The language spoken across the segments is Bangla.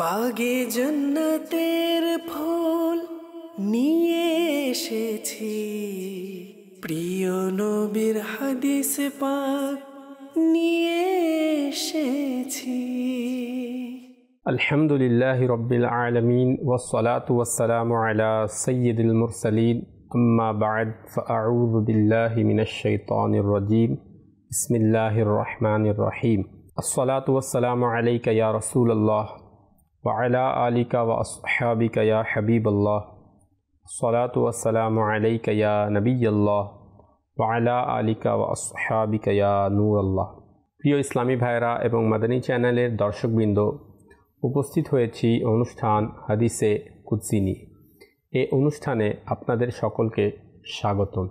বাগে জন্নতের ফুল নিয়ে এসেছি প্রিয় নবীর হাদিস পাক নিয়ে এসেছি الحمد لله رب العالمين والصلاة والسلام على سيد المرسلين أما بعد فأعوذ بالله من الشيطان الرجيم بسم الله الرحمن الرحيم الصلاة والسلام عليك يا رسول الله আলা আলিকা ওয়া আসহাবিকা ইয়া হাবিবাল্লাহ সালাতু ওয়াসসালামু আলাইকা ইয়া নবিয়াল্লাহ ওয়া আলা আলিকা ওয়া নূরাল্লাহ প্রিয় ইসলামী ভাইরা এবং মাদানী চ্যানেলের দর্শকবৃন্দ, উপস্থিত হয়েছি অনুষ্ঠান হাদিসে কুৎসিনি এ অনুষ্ঠানে আপনাদের সকলকে স্বাগতম।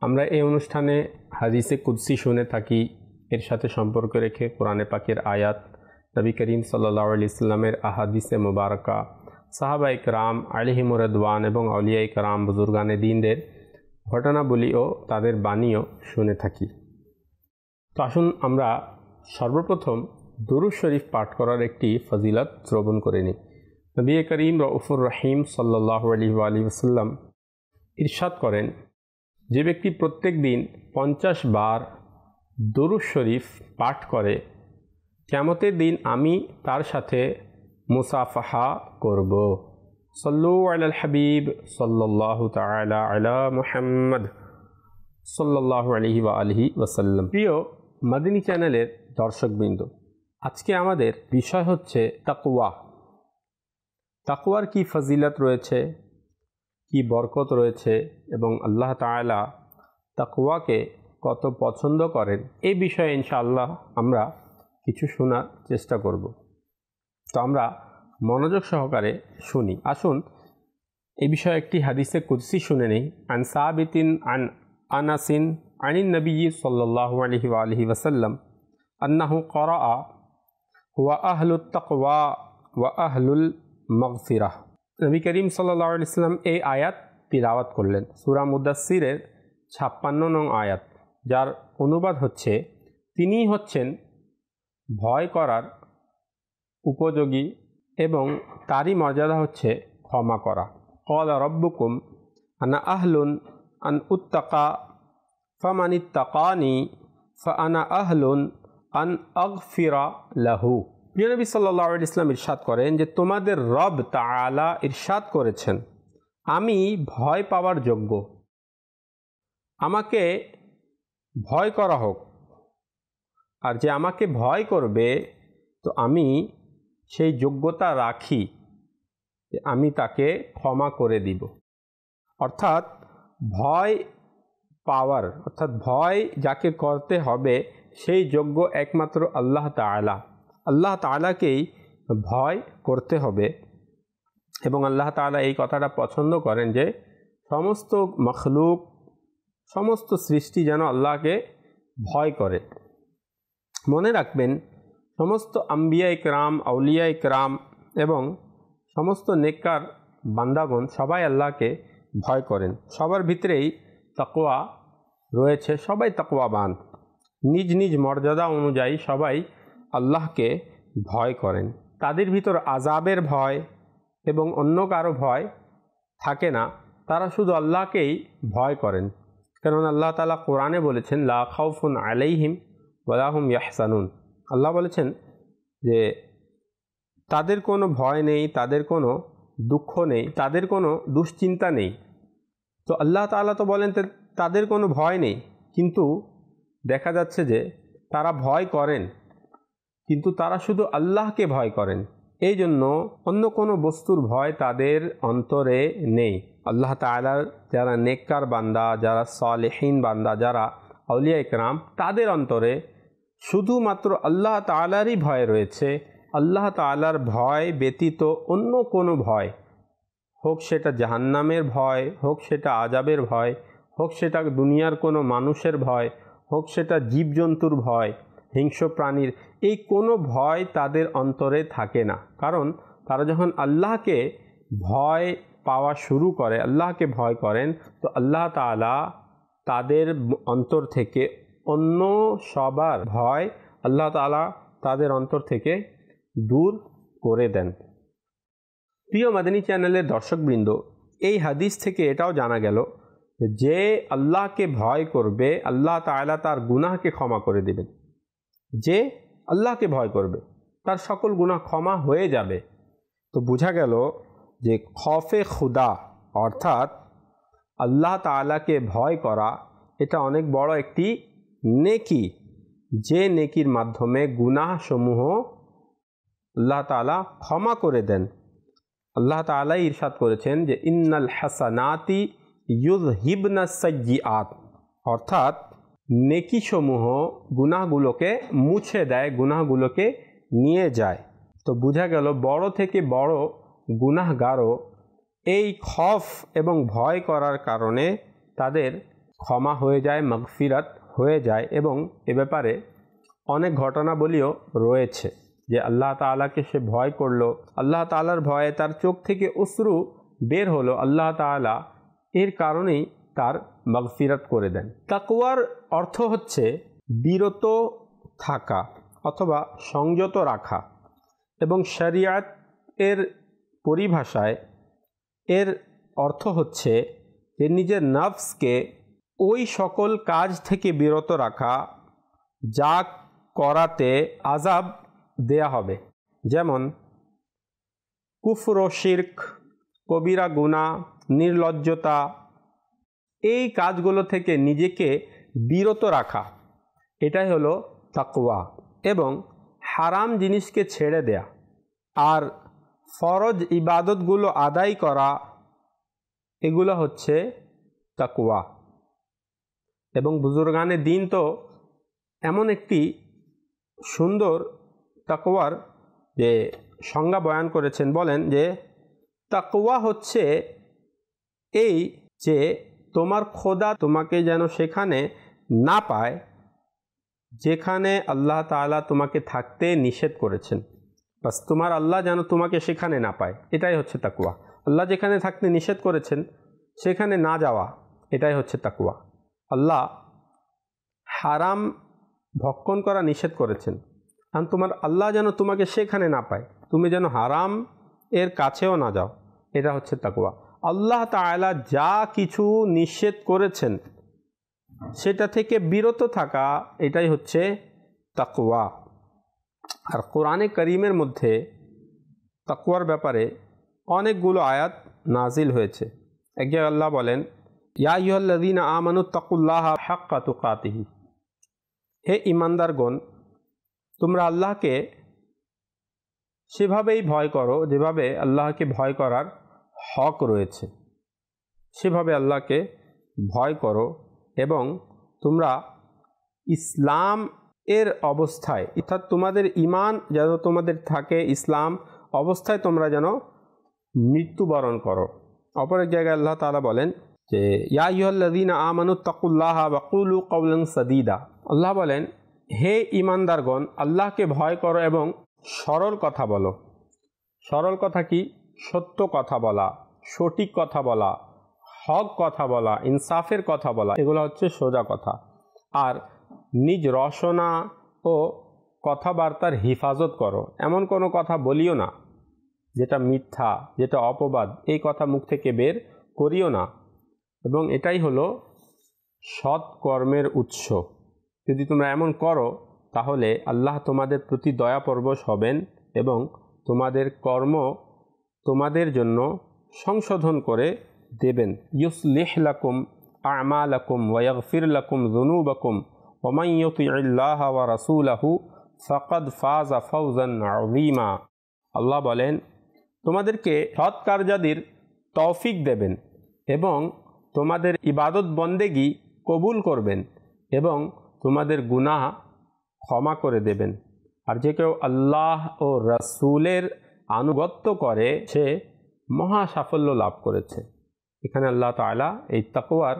আমরা এই অনুষ্ঠানে হাদিসে কুদ্সি শুনে থাকি। এর সাথে সম্পর্ক রেখে কোরআনে পাকের আয়াত নবী করিম সাল্লা ইসলামের আহাদিসে মুবারকা। সাহাবা ইকরাম আলিহি মুরদওয়ান এবং আলিয়া ইকরাম বুজুর্গানে দিনদের ঘটনাবলী ও তাদের বাণীও শুনে থাকি। তো আসুন আমরা সর্বপ্রথম দুরুজ শরীফ পাঠ করার একটি ফজিলত শ্রবণ করে নিই। নবী করিম রউফুর রহিম সাল্লাহ আলী আলী ওসাল্লাম ইরশাদ করেন, যে ব্যক্তি প্রত্যেক দিন পঞ্চাশ বার দরুজ শরীফ পাঠ করে কেমতের দিন আমি তার সাথে মুসাফাহা করব। সল্লু আল হাবিব সাল্লাহ তালা আলা মুহাম্মদ সাল্লাহ আলহি বা আলহি ওসাল্লাম প্রিয় মাদিনী চ্যানেলের দর্শকবৃন্দ, আজকে আমাদের বিষয় হচ্ছে তাকুয়া তাকুয়ার কি ফজিলত রয়েছে, কি বরকত রয়েছে এবং আল্লাহ তালা তাকুয়াকে কত পছন্দ করেন এই বিষয়ে ইনশাআল্লাহ আমরা কিছু শোনার চেষ্টা করব। তো আমরা মনোযোগ সহকারে শুনি। আসুন, এ বিষয়ে একটি হাদিসে কুদ্সি শুনে নেই। আন সাবিতিন আন আনাসিন আনিন নবী সাল্লাহ আলহি আলহি ওসাল্লাম আন্নাহু করা ওয়া আহলুল তকওয়া ওয়া আহলুল মগফিরাহ নবী করিম সাল্লাহ ইসলাম এই আয়াত তিলাওয়াত করলেন। সুরা মুদাসিরের ছাপ্পান্ন নং আয়াত, যার অনুবাদ হচ্ছে, তিনিই হচ্ছেন ভয় করার উপযোগী এবং তারই মর্যাদা হচ্ছে ক্ষমা করা। কল রব্বুকুম, আনা আহলুন আন উত্তাকা, ফামানি তাকানি ফা আনা আহলুন আন আগফিরা লাহু। প্রিয়নবী সাল্লাহ ইসলাম ইরশাদ করেন যে, তোমাদের রব তালা ইরশাদ করেছেন। আমি ভয় পাওয়ার যোগ্য। আমাকে ভয় করা হোক আর যে আমাকে ভয় করবে, তো আমি সেই যোগ্যতা রাখি যে আমি তাকে ক্ষমা করে দিব। অর্থাৎ ভয় পাওয়ার, অর্থাৎ ভয় যাকে করতে হবে, সেই যোগ্য একমাত্র আল্লাহ তালা আল্লাহ তালাকেই ভয় করতে হবে এবং আল্লাহ তালা এই কথাটা পছন্দ করেন যে সমস্ত মখলুক, সমস্ত সৃষ্টি যেন আল্লাহকে ভয় করে। মনে রাখবেন, সমস্ত আম্বিয়া ইকরাম আউলিয়া ইকরাম এবং সমস্ত নেককার বান্দাগণ সবাই আল্লাহকে ভয় করেন। সবার ভিতরেই তাকোয়া রয়েছে, সবাই তাকোয়াবান নিজ নিজ মর্যাদা অনুযায়ী সবাই আল্লাহকে ভয় করেন। তাদের ভিতর আজাবের ভয় এবং অন্য কারও ভয় থাকে না, তারা শুধু আল্লাহকেই ভয় করেন। কারণ আল্লাহ তালা কোরআনে বলেছেন, লা খাউফুন আলাইহিম ওয়ালাহুম ইয়াহসানুন। আল্লাহ বলেছেন যে, তাদের কোনো ভয় নেই, তাদের কোনো দুঃখ নেই, তাদের কোনো দুশ্চিন্তা নেই। তো আল্লাহ তালা তো বলেন তাদের কোনো ভয় নেই, কিন্তু দেখা যাচ্ছে যে, তারা ভয় করেন, কিন্তু তারা শুধু আল্লাহকে ভয় করেন। এই জন্য অন্য কোনো বস্তুর ভয় তাদের অন্তরে নেই। আল্লাহ তালার যারা নেককার বান্দা, যারা সালেহীন বান্দা, যারা আউলিয়া ইকরাম তাদের অন্তরে শুধুমাত্র আল্লাহ তালারই ভয় রয়েছে। আল্লাহ তালার ভয় ব্যতীত অন্য কোনো ভয়। হোক সেটা জাহান্নামের ভয়, হোক সেটা আজাবের ভয়, হোক সেটা দুনিয়ার কোনো মানুষের ভয়, হোক সেটা জীবজন্তুর ভয়, হিংস্র প্রাণীর, এই কোনো ভয় তাদের অন্তরে থাকে না। কারণ তারা যখন আল্লাহকে ভয় পাওয়া শুরু করে, আল্লাহকে ভয় করেন, তো আল্লাহ তালা তাদের অন্তর থেকে অন্য সবার ভয় আল্লাহ তালা তাদের অন্তর থেকে দূর করে দেন। প্রিয় মাদানী চ্যানেলের দর্শকবৃন্দ, এই হাদিস থেকে এটাও জানা গেল যে আল্লাহকে ভয় করবে, আল্লাহ তালা তার গুনাহকে ক্ষমা করে দেবেন। যে আল্লাহকে ভয় করবে, তার সকল গুনাহ ক্ষমা হয়ে যাবে। তো বোঝা গেল যে খফে খুদা অর্থাৎ আল্লাহ তালাকে ভয় করা, এটা অনেক বড় একটি নেকি, যে নেকির মাধ্যমে গুনাহসমূহ আল্লাহ তালা ক্ষমা করে দেন। আল্লাহ তালাই ইরশাদ করেছেন যে, ইন্নাল হাসানাতি ইউজ হিবনা আত অর্থাৎ নেকিসমূহ গুনাহগুলোকে মুছে দেয়, গুনাহগুলোকে নিয়ে যায়। তো বোঝা গেল, বড় থেকে বড় গুনাহগারও এই খফ এবং ভয় করার কারণে তাদের ক্ষমা হয়ে যায়, মগফিরাত হয়ে যায় এবং এ ব্যাপারে অনেক ঘটনাবলীও রয়েছে যে আল্লাহ তালাকে সে ভয় করল। আল্লাহ তালার ভয়ে তার চোখ থেকে অশ্রু বের হলো। আল্লাহ তালা এর কারণেই তার মগফিরাত করে দেন। তাকুয়ার অর্থ হচ্ছে বিরত থাকা অথবা সংযত রাখা এবং শরিয়াত এর পরিভাষায় এর অর্থ হচ্ছে যে নিজের নফসকে ওই সকল কাজ থেকে বিরত রাখা, যা করাতে আজাব দেয়া হবে। যেমন, কুফর শির্ক, কবিরা গুণা নির্লজ্জতা, এই কাজগুলো থেকে নিজেকে বিরত রাখা। এটাই হলো তাকুয়া এবং হারাম জিনিসকে ছেড়ে দেয়া। আর ফরজ ইবাদতগুলো আদায় করা, এগুলো হচ্ছে তাকুয়া এবং বুজুর্গানের দিন তো এমন একটি সুন্দর তাকওয়ার যে সংজ্ঞা বয়ান করেছেন, বলেন যে, তাকওয়া হচ্ছে এই যে তোমার খোদা তোমাকে যেন সেখানে না পায়, যেখানে আল্লাহ তালা তোমাকে থাকতে নিষেধ করেছেন। বাস তোমার আল্লাহ যেন তোমাকে সেখানে না পায়। এটাই হচ্ছে তাকুয়া আল্লাহ যেখানে থাকতে নিষেধ করেছেন, সেখানে না যাওয়া, এটাই হচ্ছে তাকুয়া আল্লাহ হারাম ভক্ষণ করা নিষেধ করেছেন। কারণ তোমার আল্লাহ যেন তোমাকে সেখানে না পায়। তুমি যেন হারাম এর কাছেও না যাও। এটা হচ্ছে তাকুয়া আল্লাহ তালা যা কিছু নিষেধ করেছেন, সেটা থেকে বিরত থাকা, এটাই হচ্ছে তাকুয়া আর কোরআনে করিমের মধ্যে তাকুয়ার ব্যাপারে অনেকগুলো আয়াত নাজিল হয়েছে। এক জায়গায় আল্লাহ বলেন ইয়া ইহল্লাদিন আমানু তাকুল্লাহ হাক্কা তুকাতিহি। হে ইমানদারগণ তোমরা আল্লাহকে সেভাবেই ভয় করো যেভাবে আল্লাহকে ভয় করার হক রয়েছে। সেভাবে আল্লাহকে ভয় করো এবং তোমরা ইসলাম এর অবস্থায়, অর্থাৎ তোমাদের ইমান যেন তোমাদের থাকে, ইসলাম অবস্থায় তোমরা যেন মৃত্যুবরণ করো। অপর এক জায়গায় আল্লাহ তালা বলেন যে, ইয়া ইহল্লাদিন আমানু তাকুল্লাহ বাকুলু কৌলং সদিদা। আল্লাহ বলেন, হে ইমানদারগণ আল্লাহকে ভয় করো এবং সরল কথা বলো। সরল কথা কি? সত্য কথা বলা, সঠিক কথা বলা, হক কথা বলা, ইনসাফের কথা বলা, এগুলো হচ্ছে সোজা কথা। আর নিজ রসনা ও কথাবার্তার হিফাজত করো। এমন কোনো কথা বলিও না, যেটা মিথ্যা, যেটা অপবাদ, এই কথা মুখ থেকে বের করিও না। এবং এটাই হলো সৎ কর্মের উৎস। যদি তোমরা এমন করো, তাহলে আল্লাহ তোমাদের প্রতি দয়াপরবশ হবেন এবং তোমাদের কর্ম তোমাদের জন্য সংশোধন করে দেবেন। ইউসলিহ লাকুম আমালাকুম ওয়াগফির লাকুম জুনুবাকুম ওমাইয়তিল্লাহ ওয়া রাসুলাহু ফকদ ফাজা ফৌজান আযীমা। আল্লাহ বলেন, তোমাদেরকে সৎ কার্যাদির তৌফিক দেবেন এবং তোমাদের ইবাদত বন্দেগি কবুল করবেন এবং তোমাদের গুনাহ ক্ষমা করে দেবেন। আর যে কেউ আল্লাহ ও রসুলের আনুগত্য করে, সে মহা সাফল্য লাভ করেছে। এখানে আল্লাহ তালা এই তাকোয়ার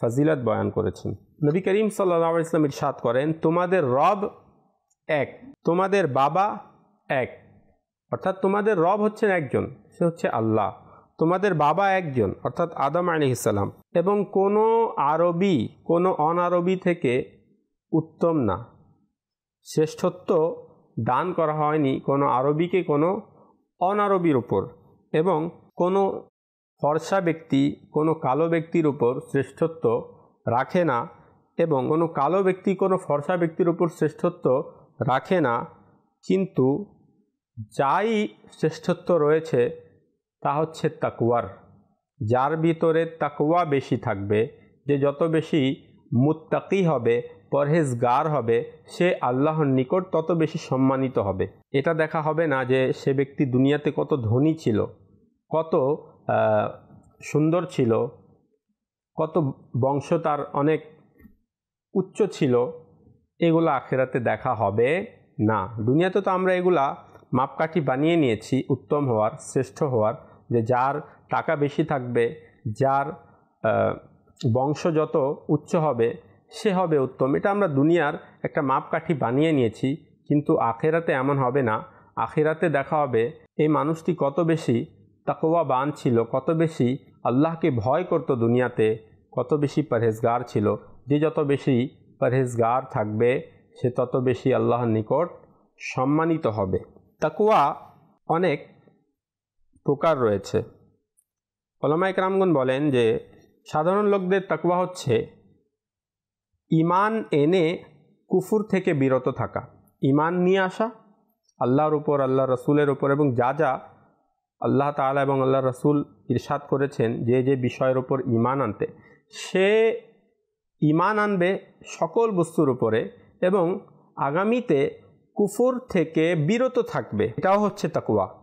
ফজিলত বয়ান করেছেন। নবী করিম সাল্লা ইসলাম ইরশাদ করেন, তোমাদের রব এক, তোমাদের বাবা এক। অর্থাৎ তোমাদের রব হচ্ছেন একজন, সে হচ্ছে আল্লাহ। তোমাদের বাবা একজন, অর্থাৎ আদম আলি ইসাল্লাম এবং কোনো আরবি, কোনো অনারবি থেকে উত্তম না। শ্রেষ্ঠত্ব দান করা হয়নি কোনো আরবিকে কোনো অনারবির উপর। এবং কোনো ফর্সা ব্যক্তি, কোনো কালো ব্যক্তির উপর শ্রেষ্ঠত্ব রাখে না। এবং কোনো কালো ব্যক্তি, কোনো ফর্সা ব্যক্তির উপর শ্রেষ্ঠত্ব রাখে না। কিন্তু যাই শ্রেষ্ঠত্ব রয়েছে তা হচ্ছে তাকুয়ার যার ভিতরে তাকুয়া বেশি থাকবে, যে যত বেশি মুত্তাকি হবে, পরহেজগার হবে, সে আল্লাহর নিকট তত বেশি সম্মানিত হবে। এটা দেখা হবে না যে সে ব্যক্তি দুনিয়াতে কত ধনী ছিল, কত সুন্দর ছিল, কত বংশ তার অনেক উচ্চ ছিল, এগুলো আখেরাতে দেখা হবে না। দুনিয়াতে তো আমরা এগুলা মাপকাঠি বানিয়ে নিয়েছি, উত্তম হওয়ার, শ্রেষ্ঠ হওয়ার। যে যার টাকা বেশি থাকবে, যার বংশ যত উচ্চ হবে, সে হবে উত্তম। এটা আমরা দুনিয়ার একটা মাপকাঠি বানিয়ে নিয়েছি, কিন্তু আখেরাতে এমন হবে না। আখেরাতে দেখা হবে এই মানুষটি কত বেশি তাকোয়া বান ছিল, কত বেশি আল্লাহকে ভয় করত দুনিয়াতে, কত বেশি পরহেজগার ছিল। যে যত বেশি পরহেজগার থাকবে, সে তত বেশি আল্লাহর নিকট সম্মানিত হবে। তাকুয়া অনেক প্রকার রয়েছে। ওলামাইক রামগুন বলেন যে, সাধারণ লোকদের তাকুয়া হচ্ছে ইমান এনে কুফুর থেকে বিরত থাকা, ইমান নিয়ে আসা, আল্লাহর উপর আল্লাহ রসুলের উপর এবং যা যা আল্লাহ তালা এবং আল্লাহ রসুল ইরশাদ করেছেন যে যে বিষয়ের উপর ইমান আনতে, সে ইমান আনবে সকল বস্তুর উপরে এবং আগামীতে কুফুর থেকে বিরত থাকবে। এটাও হচ্ছে তাকুয়া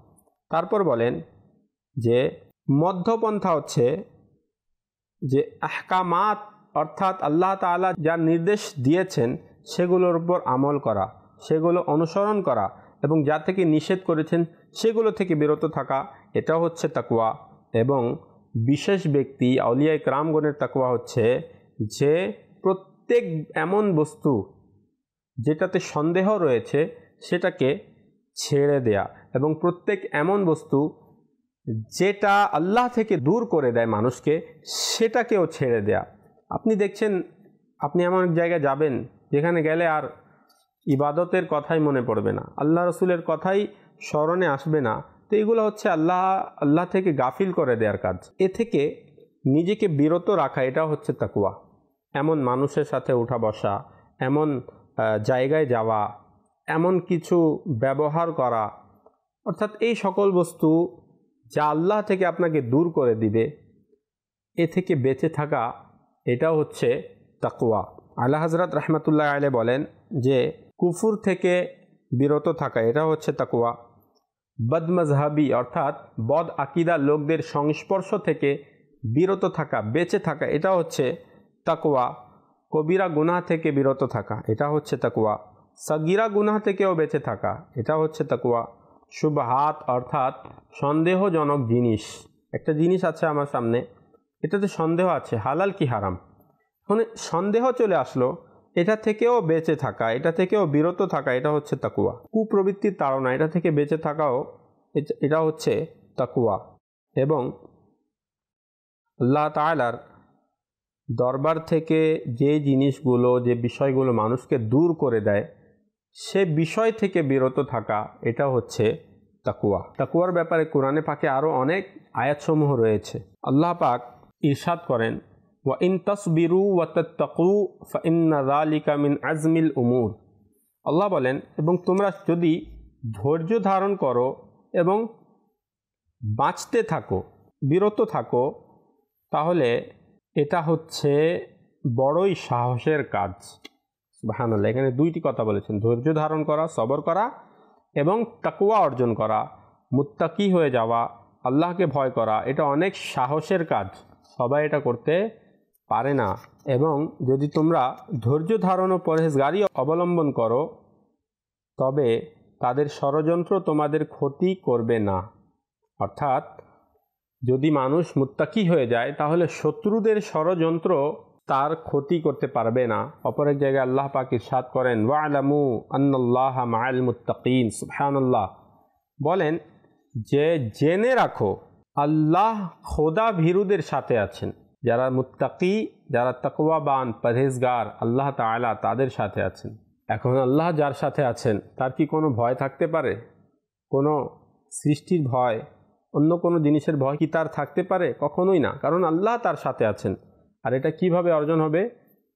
তারপর বলেন যে মধ্যপন্থা হচ্ছে যে আহকামাত, অর্থাৎ আল্লাহ তালা যা নির্দেশ দিয়েছেন সেগুলোর উপর আমল করা, সেগুলো অনুসরণ করা এবং যা থেকে নিষেধ করেছেন সেগুলো থেকে বিরত থাকা, এটা হচ্ছে তাকুয়া এবং বিশেষ ব্যক্তি আউলিয়ায় ক্রামগণের তাকুয়া হচ্ছে যে প্রত্যেক এমন বস্তু যেটাতে সন্দেহ রয়েছে সেটাকে ছেড়ে দেয়া। এবং প্রত্যেক এমন বস্তু যেটা আল্লাহ থেকে দূর করে দেয় মানুষকে, সেটাকেও ছেড়ে দেয়া। আপনি দেখছেন, আপনি এমন এক জায়গায় যাবেন, যেখানে গেলে আর ইবাদতের কথাই মনে পড়বে না। আল্লাহ রসুলের কথাই স্মরণে আসবে না। তো এগুলো হচ্ছে আল্লাহ আল্লাহ থেকে গাফিল করে দেওয়ার কাজ। এ থেকে নিজেকে বিরত রাখা, এটা হচ্ছে তাকুয়া এমন মানুষের সাথে উঠা বসা, এমন জায়গায় যাওয়া এমন কিছু ব্যবহার করা, অর্থাৎ এই সকল বস্তু যা আল্লাহ থেকে আপনাকে দূর করে দিবে, এ থেকে বেঁচে থাকা, এটাও হচ্ছে তাকুয়া আল্লাহ হজরত রহমতুল্লাহ আলে বলেন যে, কুফুর থেকে বিরত থাকা এটা হচ্ছে তাকুয়া বদমজহাবি অর্থাৎ বদ আকিদা লোকদের সংস্পর্শ থেকে বিরত থাকা, বেঁচে থাকা এটা হচ্ছে তাকুয়া কবিরা গুনাহ থেকে বিরত থাকা এটা হচ্ছে তাকুয়া সগিরা গুনাহ থেকেও বেঁচে থাকা। এটা হচ্ছে তাকুয়া শুভহাত অর্থাৎ সন্দেহজনক জিনিস। একটা জিনিস আছে আমার সামনে। এটাতে সন্দেহ আছে, হালাল কি হারাম? মানে সন্দেহ চলে আসলো, এটা থেকেও বেঁচে থাকা, এটা থেকেও বিরত থাকা, এটা হচ্ছে তাকুয়া কুপ্রবৃত্তির তাড়না, এটা থেকে বেঁচে থাকাও, এটা হচ্ছে তাকুয়া এবং আল্লাহ তালার দরবার থেকে যে জিনিসগুলো, যে বিষয়গুলো মানুষকে দূর করে দেয় সে বিষয় থেকে বিরত থাকা, এটা হচ্ছে তাকুয়া তাকুয়ার ব্যাপারে কোরআনে পাকে আরও অনেক আয়াতসমূহ রয়েছে। আল্লাহ পাক ইরশাদ করেন, ওয়া ইন তসবিরু ওয়া তত্তাকু ফাইন্না মিন আজমিল উমুর। আল্লাহ বলেন, এবং তোমরা যদি ধৈর্য ধারণ করো এবং বাঁচতে থাকো, বিরত থাকো, তাহলে এটা হচ্ছে বড়ই সাহসের কাজ। ভাহানাল্লাহ এখানে দুইটি কথা বলেছেন। ধৈর্য ধারণ করা, সবর করা এবং তাকুয়া অর্জন করা, মুত্তাকি হয়ে যাওয়া, আল্লাহকে ভয় করা, এটা অনেক সাহসের কাজ। সবাই এটা করতে পারে না। এবং যদি তোমরা ধৈর্য ধারণ ও পরহেজগারি অবলম্বন করো, তবে তাদের ষড়যন্ত্র তোমাদের ক্ষতি করবে না। অর্থাৎ যদি মানুষ মুত্তাকি হয়ে যায়, তাহলে শত্রুদের ষড়যন্ত্র তার ক্ষতি করতে পারবে না। অপর এক জায়গায় আল্লাহ পাক ইরশাদ করেন, ওয়ালামু আন্নাল্লাহ মাআল মুত্তাকিন সুবহানাল্লাহ। বলেন, যে জেনে রাখো, আল্লাহ খোদা ভীরুদের সাথে আছেন। যারা মুত্তাকি, যারা তাকওয়াবান, পরহেজগার, আল্লাহ তালা তাদের সাথে আছেন। এখন আল্লাহ যার সাথে আছেন, তার কি কোনো ভয় থাকতে পারে? কোনো সৃষ্টির ভয়? অন্য কোনো জিনিসের ভয় কি তার থাকতে পারে? কখনোই না। কারণ আল্লাহ তার সাথে আছেন। আর এটা কীভাবে অর্জন হবে?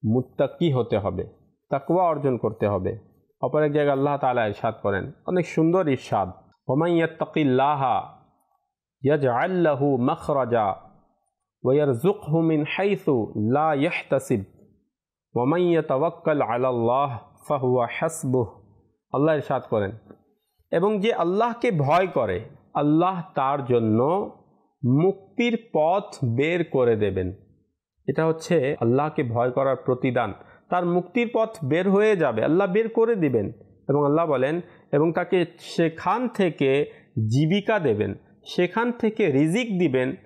মুত্তাকি হতে হবে। তাকুয়া অর্জন করতে হবে। অপর এক জায়গায় আল্লাহ তালা ইরশাদ করেন। অনেক সুন্দর ইরশাদ। হোমাইয়াত্তাকিল্লাহা ইয়াজআল্লাহু মখরাজা ওয়ারজুকহু মিন হাইসু লা ইয়াহতাসিব। ওয়ামান ইয়াতাওয়াক্কাল আলাল্লাহ ফাহুয়া হাসবুহ। আল্লাহ ইরশাদ করেন। এবং যে আল্লাহকে ভয় করে, আল্লাহ তার জন্য মুক্তির পথ বের করে দেবেন। এটা হচ্ছে আল্লাহকে ভয় করার প্রতিদান। তার মুক্তির পথ বের হয়ে যাবে, আল্লাহ বের করে দিবেন। এবং আল্লাহ বলেন, এবং তাকে সেখান থেকে জীবিকা দেবেন, সেখান থেকে রিজিক দিবেন,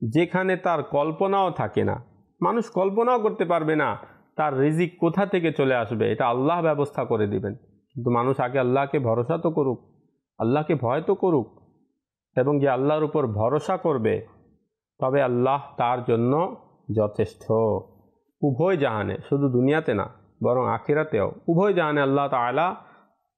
যেখানে তার কল্পনাও থাকে না। মানুষ কল্পনাও করতে পারবে না, তার রিজিক কোথা থেকে চলে আসবে, এটা আল্লাহ ব্যবস্থা করে দিবেন। কিন্তু মানুষ আগে আল্লাহকে ভরসা তো করুক, আল্লাহকে ভয় তো করুক, এবং যে আল্লাহর উপর ভরসা করবে, তবে আল্লাহ তার জন্য যথেষ্ট। উভয় জাহানে, শুধু দুনিয়াতে না, বরং আখিরাতেও। উভয় জাহানে আল্লাহ তালা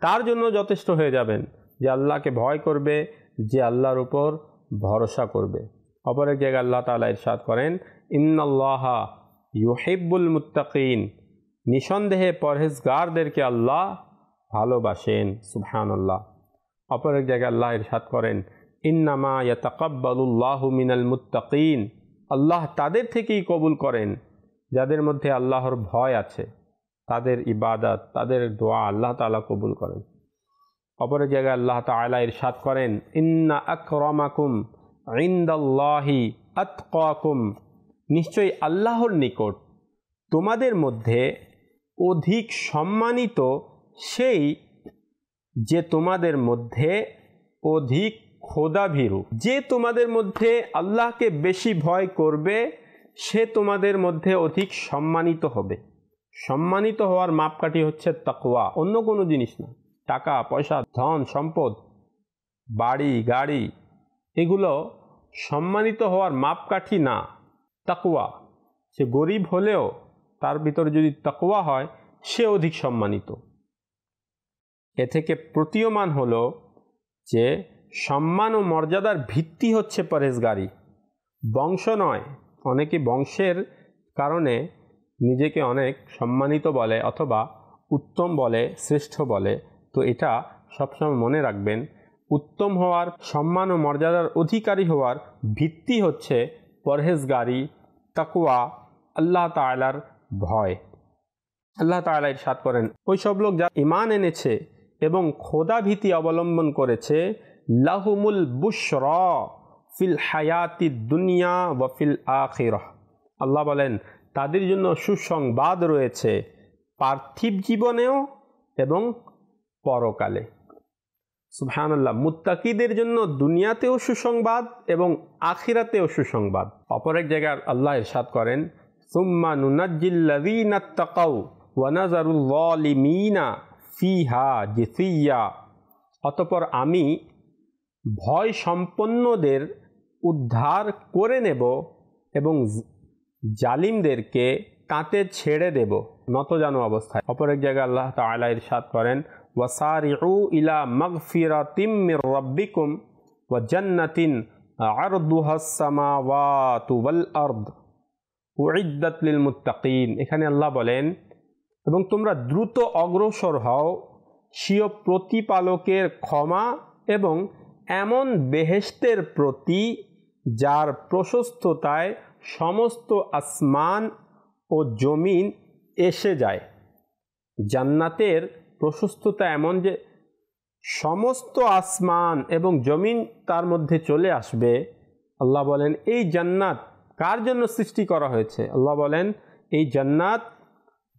তার জন্য যথেষ্ট হয়ে যাবেন, যে আল্লাহকে ভয় করবে, যে আল্লাহর উপর ভরসা করবে। অপর এক জায়গায় আল্লাহ তালা ইরশাদ করেন, ইন্নাল্লাহা ইউহিব্বুল মুত্তাকিন। নিঃসন্দেহে পরহেজগারদেরকে আল্লাহ ভালোবাসেন, সুবহানাল্লাহ। অপর এক জায়গায় আল্লাহ ইরশাদ করেন, ইন্নামা ইয়াতাকাব্বালুল্লাহু মিনাল মুত্তাকিন। আল্লাহ তাদের থেকেই কবুল করেন, যাদের মধ্যে আল্লাহর ভয় আছে। তাদের ইবাদত, তাদের দোয়া আল্লাহ তাআলা কবুল করেন। অপর এক জায়গায় আল্লাহ তাআলা ইরশাদ করেন, ইন্না আকরামাকুম ইন্দাল্লাহি আতকাকুম। নিশ্চয়ই আল্লাহর নিকট তোমাদের মধ্যে অধিক সম্মানিত সেই যে তোমাদের মধ্যে অধিক খোদাভীরু। যে তোমাদের মধ্যে আল্লাহকে বেশি ভয় করবে, সে তোমাদের মধ্যে অধিক সম্মানিত হবে। সম্মানিত হওয়ার মাপকাঠি হচ্ছে তাকওয়া, অন্য কোনো জিনিস না। টাকা, পয়সা, ধন, সম্পদ, বাড়ি, গাড়ি, এগুলো সম্মানিত হওয়ার মাপকাঠি না। তাকুয়া সে গরিব হলেও তার ভিতরে যদি তাকুয়া হয়, সে অধিক সম্মানিত। এ থেকে প্রতীয়মান হলো যে সম্মান ও মর্যাদার ভিত্তি হচ্ছে পরেশগারি। বংশ নয়, অনেকে বংশের কারণে নিজেকে অনেক সম্মানিত বলে অথবা উত্তম বলে, শ্রেষ্ঠ বলে। তো এটা সবসময় মনে রাখবেন, উত্তম হওয়ার, সম্মান ও মর্যাদার অধিকারী হওয়ার ভিত্তি হচ্ছে পরহেজগারি তাকুয়া আল্লাহ তালার ভয়। আল্লাহ তালা সাত করেন, ওই সব লোক যা ইমান এনেছে এবং খোদা ভীতি অবলম্বন করেছে লাহুমুল বুশর ফিল হায়াতি দুনিয়া ওয়ফিল আখির। আল্লাহ বলেন, তাদের জন্য সুসংবাদ রয়েছে পার্থিব জীবনেও এবং পরকালে। সুবহানাল্লাহ, মুত্তাকিদের জন্য দুনিয়াতেও সুসংবাদ এবং আখিরাতেও সুসংবাদ। অপর এক জায়গায় আল্লাহ ইরশাদ করেন, সুম্মা নুনাজ্জিল্লাযীনা তাকাউ ওয়া নাযারুল ফিহা জিসিয়া অতপর আমি ভয় সম্পন্নদের উদ্ধার করে নেব এবং জালিমদেরকে তাতে ছেড়ে দেব। নত জানো অবস্থায়। অপর এক জায়গায় আল্লাহ তালা ইরশাদ করেন, ওয়াসারিউ ইলা মাগফিরাতিম রাব্বিকুম ওয়া জান্নাতিন আরদুহাস সামাওয়াতু ওয়াল আরদ, উইদ্দাত লিল মুত্তাকিন। এখানে আল্লাহ বলেন, এবং তোমরা দ্রুত অগ্রসর হও, স্বীয় প্রতিপালকের ক্ষমা এবং এমন বেহেস্তের প্রতি যার প্রশস্ততায় সমস্ত আসমান ও জমিন এসে যায়। জান্নাতের প্রশস্ততা এমন যে সমস্ত আসমান এবং জমিন তার মধ্যে চলে আসবে। আল্লাহ বলেন, এই জান্নাত কার জন্য সৃষ্টি করা হয়েছে? আল্লাহ বলেন, এই জান্নাত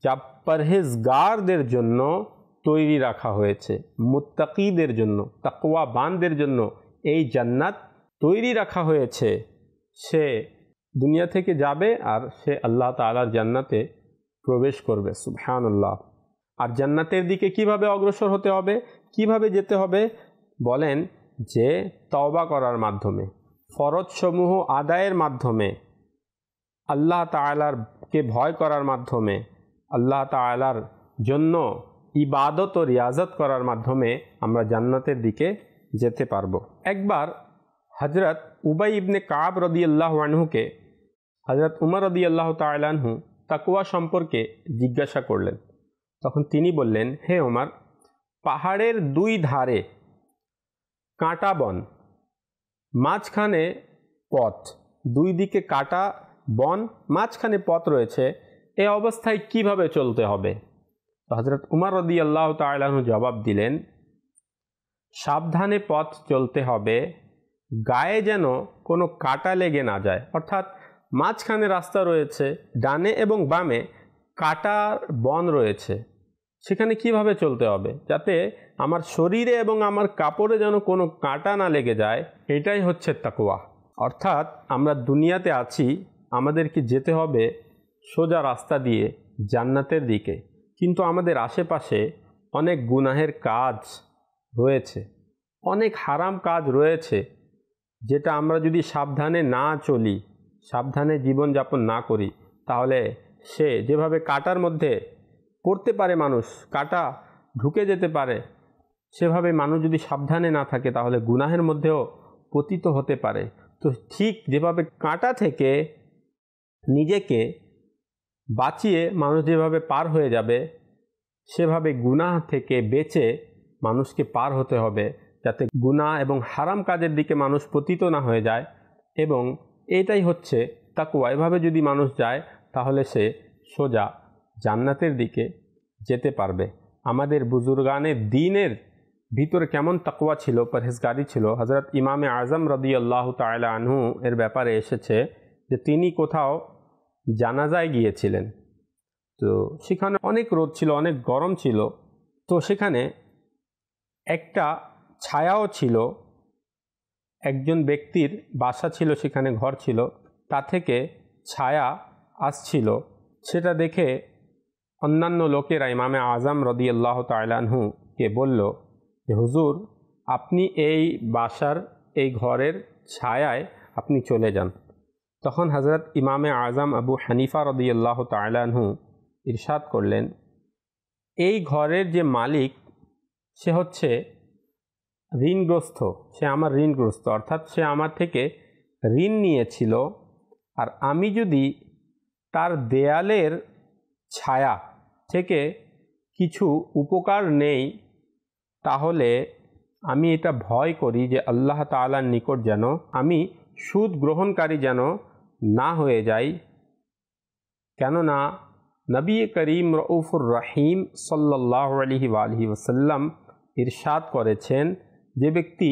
যা পরহেজগারদের জন্য তৈরি রাখা হয়েছে। মুত্তাকিদের জন্য তাকওয়া বানদের জন্য এই জান্নাত তৈরি রাখা হয়েছে। সে দুনিয়া থেকে যাবে আর সে আল্লাহ তালার জান্নাতে প্রবেশ করবে, সুবহানাল্লাহ। আর জান্নাতের দিকে কীভাবে অগ্রসর হতে হবে, কীভাবে যেতে হবে? বলেন যে, তওবা করার মাধ্যমে, ফরজসমূহ আদায়ের মাধ্যমে, আল্লাহ তালারকে ভয় করার মাধ্যমে, আল্লাহ তালার জন্য ইবাদত ও রিয়াজত করার মাধ্যমে আমরা জান্নাতের দিকে যেতে পারব। একবার হজরত উবাই ইবনে কাব রদি আনহুকে হজরত উমর রদি আল্লাহ তাকুয়া সম্পর্কে জিজ্ঞাসা করলেন। তখন তিনি বললেন, হে ওমর পাহাড়ের দুই ধারে কাঁটা বন, মাঝখানে পথ, দুই দিকে কাটা বন, মাঝখানে পথ রয়েছে, এ অবস্থায় কীভাবে চলতে হবে? হজরত উমার রদি আল্লাহ তালাহু জবাব দিলেন, সাবধানে পথ চলতে হবে, গায়ে যেন কোনো কাটা লেগে না যায়। অর্থাৎ মাঝখানে রাস্তা রয়েছে, ডানে এবং বামে কাটার বন রয়েছে। সেখানে কীভাবে চলতে হবে? যাতে আমার শরীরে এবং আমার কাপড়ে যেন কোনো কাঁটা না লেগে যায়, এটাই হচ্ছে তাকুয়া অর্থাৎ আমরা দুনিয়াতে আছি, আমাদেরকে যেতে হবে সোজা রাস্তা দিয়ে জান্নাতের দিকে। কিন্তু আমাদের আশেপাশে অনেক গুনাহের কাজ রয়েছে, অনেক হারাম কাজ রয়েছে, যেটা আমরা যদি সাবধানে না চলি, সাবধানে জীবনযাপন না করি, তাহলে সে যেভাবে কাটার মধ্যে পড়তে পারে মানুষ, কাটা ঢুকে যেতে পারে, সেভাবে মানুষ যদি সাবধানে না থাকে, তাহলে গুনাহের মধ্যেও পতিত হতে পারে। তো ঠিক যেভাবে কাঁটা থেকে নিজেকে বাঁচিয়ে মানুষ যেভাবে পার হয়ে যাবে, সেভাবে গুনাহ থেকে বেঁচে মানুষকে পার হতে হবে, যাতে গুনাহ এবং হারাম কাজের দিকে মানুষ পতিত না হয়ে যায় এবং এটাই হচ্ছে তাকুয়া এভাবে যদি মানুষ যায়, তাহলে সে সোজা জান্নাতের দিকে যেতে পারবে। আমাদের বুজুর্গানের দিনের ভিতরে কেমন তাকুয়া ছিল, পরহেজগারি ছিল? হজরত ইমামে আজম রদি আল্লাহ তালা আনহু এর ব্যাপারে এসেছে যে তিনি কোথাও জানাজায় গিয়েছিলেন। তো সেখানে অনেক রোদ ছিল, অনেক গরম ছিল। তো সেখানে একটা ছায়াও ছিল। একজন ব্যক্তির বাসা ছিল, সেখানে ঘর ছিল। তা থেকে ছায়া আসছিল। সেটা দেখে অন্যান্য লোকেরা ইমামে আজম রদি আল্লাহ তালানহুকে বলল যে, হুজুর, আপনি এই বাসার, এই ঘরের ছায়ায় আপনি চলে যান। তখন হজরত ইমামে আজম আবু হানিফা রদি আল্লাহ তালানহু ইরশাদ করলেন, এই ঘরের যে মালিক, সে হচ্ছে ঋণগ্রস্ত, সে আমার ঋণগ্রস্ত, অর্থাৎ সে আমার থেকে ঋণ নিয়েছিল। আর আমি যদি তার দেয়ালের ছায়া থেকে কিছু উপকার নেই, তাহলে আমি এটা ভয় করি যে আল্লাহ তালার নিকট যেন আমি সুদ গ্রহণকারী যেন না হয়ে যাই কেননা নবী করিম রউফুর রহিম সাল্লাহ আলহি আলহি ওসাল্লাম ইরশাদ করেছেন, যে ব্যক্তি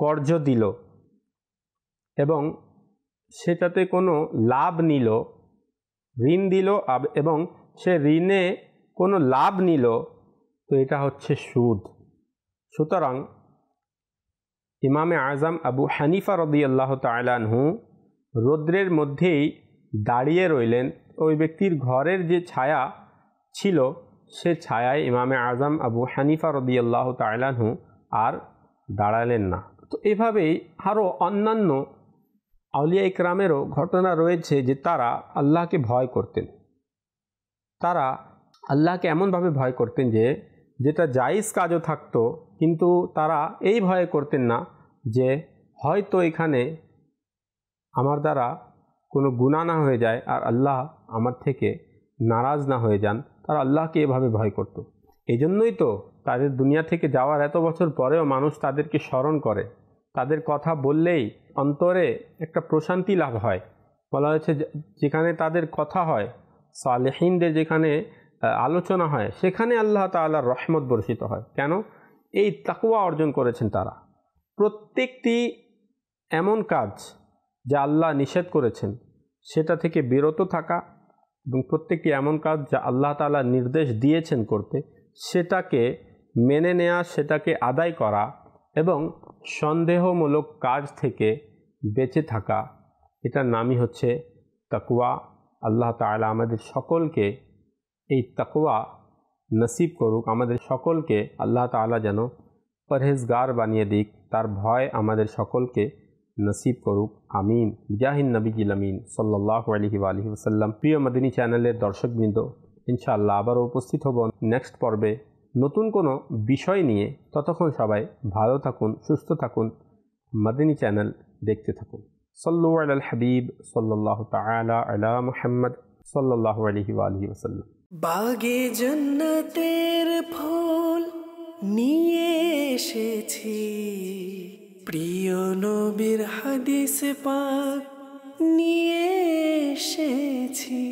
কর্জ দিল এবং সেটাতে কোনো লাভ নিল, ঋণ দিল এবং সে ঋণে কোনো লাভ নিল, তো এটা হচ্ছে সুদ। সুতরাং ইমামে আজম আবু হানিফা রদি আল্লাহ তালানহু রৌদ্রের মধ্যেই দাঁড়িয়ে রইলেন। ওই ব্যক্তির ঘরের যে ছায়া ছিল, সে ছায়ায় ইমামে আজম আবু হানিফা রদি আল্লাহ তালানহু আর দাঁড়ালেন না। তো এভাবেই আরও অন্যান্য আউলিয়া ইকরামেরও ঘটনা রয়েছে যে তারা আল্লাহকে ভয় করতেন। তারা আল্লাহকে এমনভাবে ভয় করতেন যে, যেটা জাইজ কাজও থাকতো কিন্তু তারা এই ভয়ে করতেন না যে হয়তো এখানে আমার দ্বারা কোনো গুণা না হয়ে যায় আর আল্লাহ আমার থেকে নারাজ না হয়ে যান। তারা আল্লাহকে এভাবে ভয় করত। এই জন্যই তো তাদের দুনিয়া থেকে যাওয়ার এত বছর পরেও মানুষ তাদেরকে স্মরণ করে। তাদের কথা বললেই অন্তরে একটা প্রশান্তি লাভ হয়। বলা হয়েছে যেখানে তাদের কথা হয়, সালেহিনদের যেখানে আলোচনা হয়, সেখানে আল্লাহ তাল্লাহর রহমত বর্ষিত হয়। কেন? এই তাকুয়া অর্জন করেছেন তারা। প্রত্যেকটি এমন কাজ যা আল্লাহ নিষেধ করেছেন, সেটা থেকে বিরত থাকা এবং প্রত্যেকটি এমন কাজ যা আল্লাহ তালা নির্দেশ দিয়েছেন করতে, সেটাকে মেনে নেওয়া সেটাকে আদায় করা এবং সন্দেহমূলক কাজ থেকে বেঁচে থাকা, এটার নামই হচ্ছে তাকুয়া আল্লাহ তালা আমাদের সকলকে এই তাকুয়া নসিব করুক, আমাদের সকলকে আল্লাহ তালা যেন পরহেজগার বানিয়ে দিক, তার ভয় আমাদের সকলকে নসিব করুক, আমিন। জাহিন নবীজিল আমিন। সাল্লাহ আলহি আলহি ওসাল্লাম প্রিয় মদিনী চ্যানেলের দর্শকবৃন্দ, ইনশাআল্লাহ আবারও উপস্থিত হব নেক্সট পর্বে। নতুন কোনো বিষয় নিয়ে ততক্ষণ সবাই ভালো থাকুন, সুস্থ থাকুন, মাদিনী চ্যানেল দেখতে থাকুন। সল্লু আল হাবিব সাল্লাহ তালা আলা মুহাম্মদ সাল্লাহ আলহি আলহি ওসাল্লাম বাগে জন্নতের ফুল নিয়ে এসেছি। প্রিয় নবীর হাদিস পাক নিয়ে এসেছি।